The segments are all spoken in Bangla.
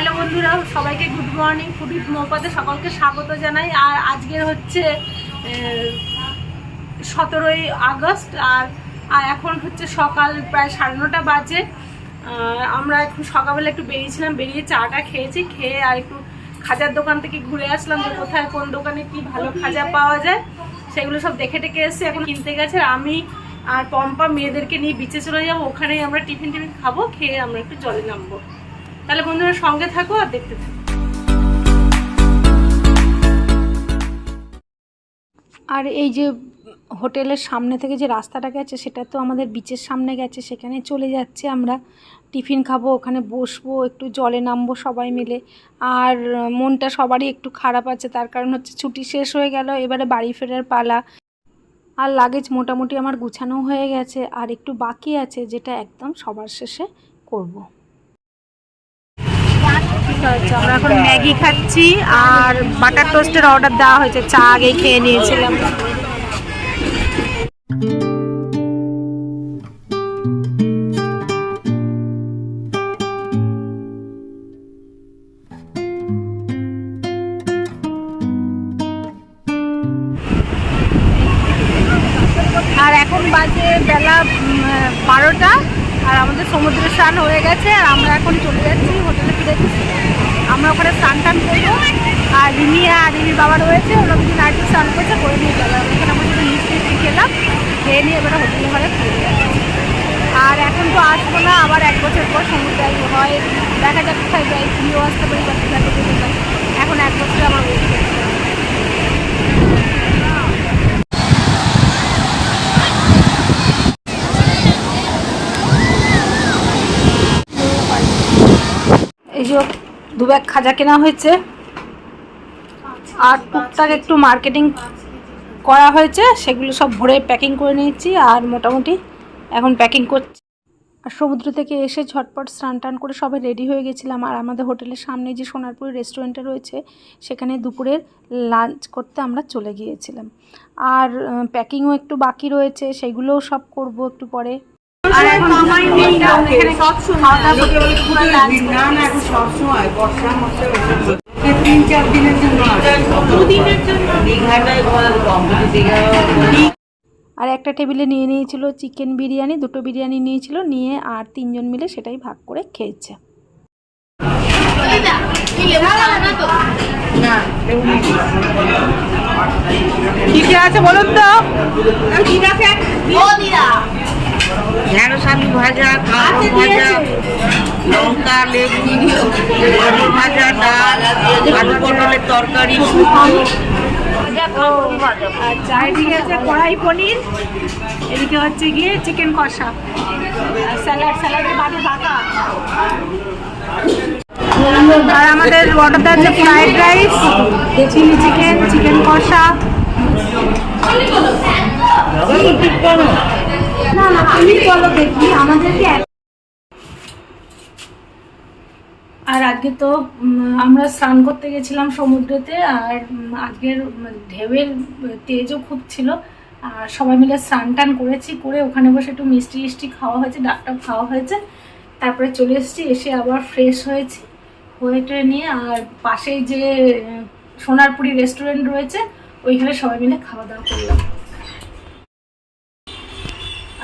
হ্যালো বন্ধুরা, সবাইকে গুড মর্নিং ফুডিট মৌপাতে সকলকে স্বাগত জানাই। আর আজকের হচ্ছে সতেরোই আগস্ট, আর আর এখন হচ্ছে সকাল প্রায় সাড়ে নটা বাজে। আমরা একটু সকালবেলা একটু বেরিয়েছিলাম, বেরিয়ে চাটা খেয়েছি, খেয়ে আর একটু খাজার দোকান থেকে ঘুরে আসলাম যে কোথায় কোন দোকানে কি ভালো খাজা পাওয়া যায়। সেগুলো সব দেখে টেকে এসে এখন কিনতে গেছে। আমি আর পম্পা মেয়েদেরকে নিয়ে বিচে চলে যাব, ওখানেই আমরা টিফিন টিফিন খাব, খেয়ে আমরা একটু জলে নামবো। তাহলে বন্ধুরা সঙ্গে থাকো আর দেখতে থাকো। আর এই যে হোটেলের সামনে থেকে যে রাস্তাটা গেছে, সেটা তো আমাদের বিচের সামনে গেছে, সেখানে চলে যাচ্ছে আমরা। টিফিন খাব, ওখানে বসবো, একটু জলে নামবো সবাই মিলে। আর মনটা সবারই একটু খারাপ আছে, তার কারণ হচ্ছে ছুটি শেষ হয়ে গেল, এবারে বাড়ি ফেরার পালা। আর লাগেজ মোটামুটি আমার গুছানো হয়ে গেছে, আর একটু বাকি আছে, যেটা একদম সবার শেষে করব। আমরা এখন ম্যাগি খাচ্ছি আর বাটার টোস্টের অর্ডার দেওয়া হয়েছে। চা আগে খেয়ে নিয়েছিলাম। আর এখন বাজে বেলা বারোটা। আর আমাদের সমুদ্র স্নান হয়ে গেছে। আর আমরা এখন চলে যাচ্ছি হোটেলে ফিরে। আমরা ওখানে স্নান টান করব আর রিমি আর রিমির বাবা রয়েছে, ওরা দুদিন আগে স্নান করছে, করে নিয়ে যাবে। এখানে আমরা যদি মিষ্টি খেলাম, খেয়ে নিয়ে এবারে হোটেল ঘরে ফিরে আর এখন তো আসব না, আবার এক বছর পর সমুদ্রে হয় দেখা যাক কোথায় যাই ফিরেও আসতে পারি বা তুই আসতে পারি। এখন এক বছর আমার ওয়েট করতে হবে। এই যে দু ব্যাগ খাজা কেনা হয়েছে। আর টুকটাক একটু মার্কেটিং করা হয়েছে, সেগুলো সব ভরে প্যাকিং করে নিয়েছি আর মোটামুটি এখন প্যাকিং করছি। আর সমুদ্র থেকে এসে ঝটপট স্নান টান করে সবাই রেডি হয়ে গেছিলাম। আর আমাদের হোটেলের সামনে যে সোনারপুর রেস্টুরেন্টটা রয়েছে, সেখানে দুপুরের লাঞ্চ করতে আমরা চলে গিয়েছিলাম। আর প্যাকিংও একটু বাকি রয়েছে, সেগুলোও সব করব একটু পরে। আর এখন আমার নেই এখানে সব খাওয়া দাওয়া করতে বলে পুরো লাঞ্চ না না এখন সবসময় বর্ষার মধ্যে ওঠে। তিন চার দিনের জন্য দুদিনের জন্য দীঘাটাই কম দীঘা আর একটা টেবিলে নিয়ে নিয়েছিল চিকেন বিরিয়ানি দুটো বিরিয়ানি নিয়েছিল নিয়ে আর তিনজন মিলে সেটাই ভাগ করে খেয়েছে। আছে বলুন তো। ঢেঁড়স আলু ভাজা কাঁকড় ভাজা লঙ্কা লেবু আলু ভাজা ডাল আলু পটলের তরকারি। আচ্ছা এদিকে আছে কড়াই পনির এদিকে হচ্ছে গিয়ে চিকেন কষা। আর স্যালাড স্যালাডের বাদে আর আমাদের অর্ডারটা হচ্ছে fried rice chilli chicken chicken কষা। আর আজকে তো আমরা স্নান করতে গেছিলাম সমুদ্রেতে, আর আজকের ঢেউয়ের তেজও খুব ছিল, আর সবাই মিলে স্নান টান করেছি, করে ওখানে বসে একটু মিষ্টি মিষ্টি খাওয়া হয়েছে ডাকটাক খাওয়া হয়েছে, তারপরে চলে এসেছি, এসে আবার ফ্রেশ হয়েছি, হয়ে টয়ে নিয়ে, আর পাশেই যে, সোনারপুরি রেস্টুরেন্ট রয়েছে, ওইখানে সবাই মিলে খাওয়া দাওয়া করলাম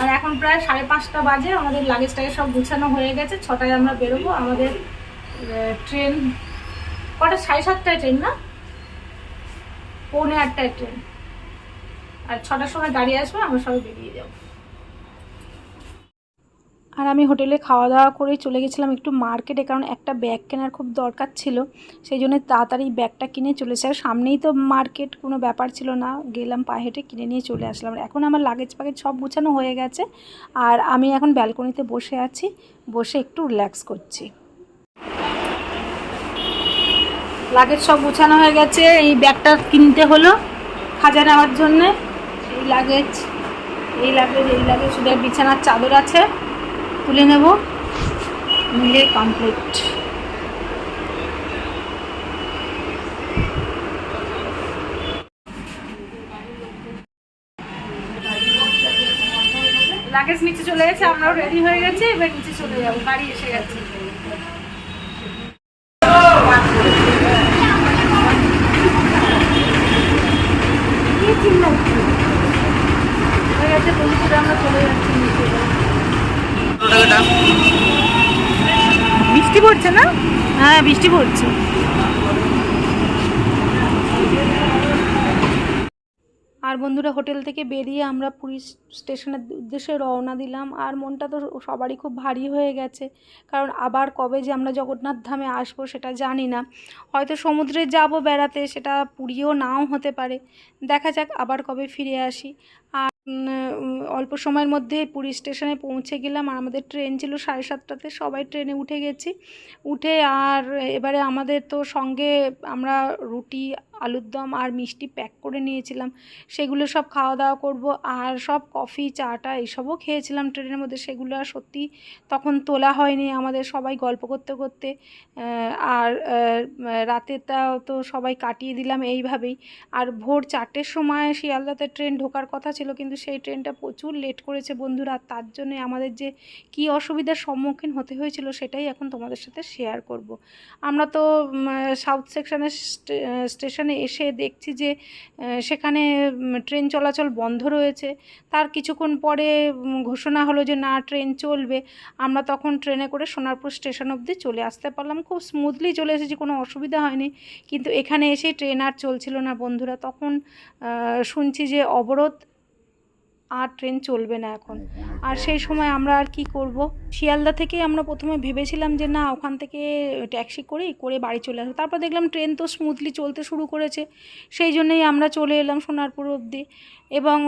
আর এখন প্রায় সাড়ে পাঁচটা বাজে, আমাদের লাগেজটাকে সব গুছানো হয়ে গেছে, ছটায় আমরা বেরোবো, আমাদের ট্রেন কটা, সাড়ে সাতটায় ট্রেন না? পৌনে আটটায় ট্রেন আর ছটার সময় দাঁড়িয়ে আসবে, আমরা সবাই বেরিয়ে যাব। আর আমি হোটেলে খাওয়া দাওয়া করে চলে গেছিলাম একটু মার্কেটে, কারণ একটা ব্যাগ কেনার খুব দরকার ছিল। সেই জন্য তাড়াতাড়ি ব্যাগটা কিনে চলেছে আর সামনেই তো মার্কেট, কোনো ব্যাপার ছিল না। গেলাম পা হেঁটে কিনে নিয়ে চলে আসলাম। এখন আমার লাগেজ পাগেজ সব গুছানো হয়ে গেছে, আর আমি এখন ব্যালকনিতে বসে আছি, বসে একটু রিল্যাক্স করছি। লাগেজ সব গুছানো হয়ে গেছে, এই ব্যাগটা কিনতে হলো খাজা নেওয়ার জন্যে। এই লাগেজ এই লাগেজ এই লাগেজ শুধু বিছানার চাদর আছে। তুলে নেব, মিলে কমপ্লিট লাগেজ নিচে চলে গেছে, আমরাও রেডি হয়ে গেছি, এবার নিচে চলে যাব বাড়ি এসে গেছি। আমরা চলে যাচ্ছি। বৃষ্টি পড়ছে না? হ্যাঁ বৃষ্টি পড়ছে। আর বন্ধুরা হোটেল থেকে বেরিয়ে আমরা পুরী স্টেশনের উদ্দেশ্যে রওনা দিলাম। আর মনটা তো সবারই খুব ভারী হয়ে গেছে। কারণ আবার কবে যে আমরা জগন্নাথ ধামে আসব সেটা জানি না। হয়তো সমুদ্রে যাব বেড়াতে সেটা পুরীও নাও হতে পারে। দেখা যাক আবার কবে ফিরে আসি। আর অল্প সময়ের মধ্যে পুরী স্টেশনে পৌঁছে গেলাম। আর আমাদের ট্রেন ছিল সাড়ে সাতটাতে, সবাই ট্রেনে উঠে গেছি। উঠে আর এবারে আমাদের তো সঙ্গে আমরা রুটি, আলুর দম আর মিষ্টি প্যাক করে নিয়েছিলাম। সেগুলো সব খাওয়া দাওয়া করব। আর সব কফি, চাটা এইসবও খেয়েছিলাম ট্রেনের মধ্যে। সেগুলো আর সত্যি তখন তোলা হয়নি আমাদের সবাই গল্প করতে করতে। আর রাতেরটাও তো সবাই কাটিয়ে দিলাম এইভাবেই। আর ভোর চারটের সময় শিয়ালদাতে ট্রেন ঢোকার কথা ছিল, কিন্তু সেই ট্রেনটা প্রচুর লেট করেছে বন্ধুরা তার জন্যে আমাদের যে কী অসুবিধার সম্মুখীন হতে হয়েছিল সেটাই এখন তোমাদের সাথে শেয়ার করব। আমরা তো সাউথ সেকশনের স্টেশনে এসে দেখছি যে সেখানে ট্রেন চলাচল বন্ধ রয়েছে। তার কিছুক্ষণ পরে ঘোষণা হলো যে না ট্রেন চলবে। আমরা তখন ট্রেনে করে সোনারপুর স্টেশন অবধি চলে আসতে পারলাম। খুব স্মুথলি চলে এসেছি, কোনো অসুবিধা হয়নি। কিন্তু এখানে এসে ট্রেন আর চলছিল না বন্ধুরা। তখন শুনছি যে অবরোধ আর ট্রেন চলবে না এখন। আর সেই সময় আমরা আর কি করব? শিয়ালদা থেকে আমরা প্রথমে ভেবেছিলাম যে না ওখান থেকে ট্যাক্সি করেই করে বাড়ি চলে আসব। তারপর দেখলাম ট্রেন তো স্মুথলি চলতে শুরু করেছে। সেই জন্যই আমরা চলে এলাম সোনারপুর অবধি। এবং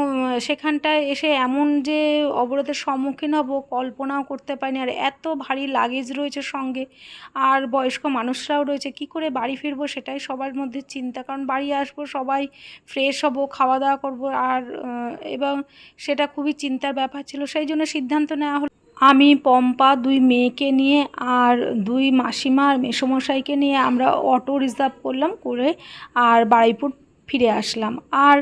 সেখানটায় এসে এমন যে অবরোধের সম্মুখীন হব কল্পনাও করতে পারিনি। আর এত ভারী লাগেজ রয়েছে সঙ্গে। আর বয়স্ক মানুষরাও রয়েছে। কি করে বাড়ি ফিরবো সেটাই সবার মধ্যে চিন্তা। কারণ বাড়ি আসব সবাই ফ্রেশ হব খাওয়া দাওয়া করব। আর এবং সেটা খুবই চিন্তার ব্যাপার ছিল, সেই জন্য সিদ্ধান্ত নেওয়া হলো। আমি, পম্পা দুই মেয়েকে নিয়ে আর দুই মাসিমা আর মেসোমশাইকে নিয়ে আমরা অটো রিজার্ভ করলাম করে আর বারুইপুর ফিরে আসলাম। আর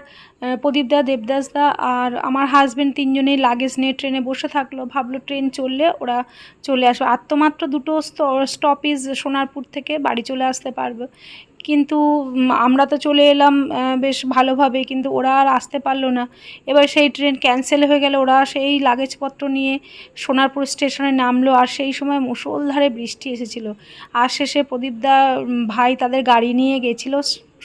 প্রদীপদা দেবদাসদা আর আমার হাজব্যান্ড তিনজনেই লাগেজ নিয়ে ট্রেনে বসে থাকল। ভাবলো ট্রেন চললে ওরা চলে আসবে। আর তো মাত্র দুটো স্টপেজ সোনারপুর থেকে বাড়ি চলে আসতে পারবে। কিন্তু আমরা তো চলে এলাম বেশ ভালোভাবে, কিন্তু ওরা আর আসতে পারল না। এবার সেই ট্রেন ক্যান্সেল হয়ে গেল ওরা সেই লাগেজপত্র নিয়ে সোনারপুর স্টেশনে নামলো, আর সেই সময় মুষলধারে বৃষ্টি এসেছিল। আর শেষে প্রদীপদা ভাই তাদের গাড়ি নিয়ে গেছিল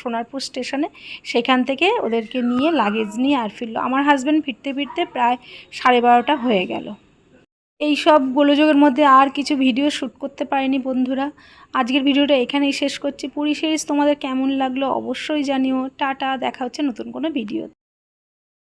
সোনারপুর স্টেশনে। সেখান থেকে ওদেরকে নিয়ে লাগেজ নিয়ে আর ফিরলো। আমার হাজব্যান্ড ফিরতে ফিরতে প্রায় সাড়ে বারোটা হয়ে গেল। এই সব গোলযোগের মধ্যে আর কিছু ভিডিও শ্যুট করতে পারিনি বন্ধুরা। আজকের ভিডিওটা এখানেই শেষ করছি। পুরী সিরিজ তোমাদের কেমন লাগল অবশ্যই জানিও। টাটা, দেখা হচ্ছে নতুন কোনো ভিডিও